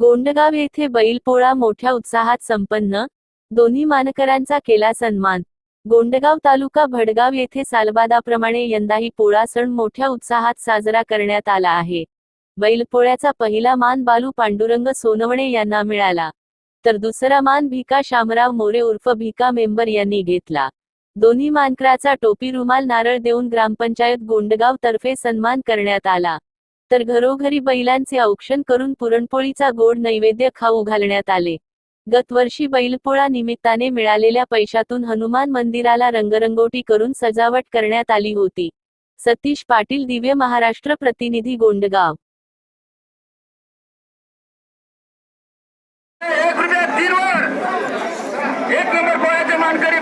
गोंडगाव येथे बैलपोळा मोठ्या उत्साहात संपन्न. दोन्ही मानकरांचा केला सन्मान. गोंडगाव तालुका भडगाव येथे सालबादाप्रमाणे यंदाही पोळा सण मोठ्या उत्साहात साजरा करण्यात आला आहे. बैलपोळ्याचा पहिला मान बालू पांडुरंग सोनवणे यांना मिळाला. तर दुसरा मान भिका शामराव मोरे उर्फ भिका मेंबर यांनी घेतला. दोन्ही मानकराचा टोपी रुमाल नारळ देऊन ग्रामपंचायत गोंडगाव तर्फे सन्मान करण्यात आला. तर घरोघरी बैलांचे औक्षण करून पुरणपोळीचा गोड नैवेद्य खाऊ घालण्यात आले. गतवर्षी बैलपोळा निमित्ताने मिळालेल्या पैशातून हनुमान मंदिराला रंगरंगोटी करून सजावट करण्यात आली होती. सतीश पाटील दिव्य महाराष्ट्र प्रतिनिधी गोंडगाव. एक रुपया एक नंबर पोळ्याचे मानकरी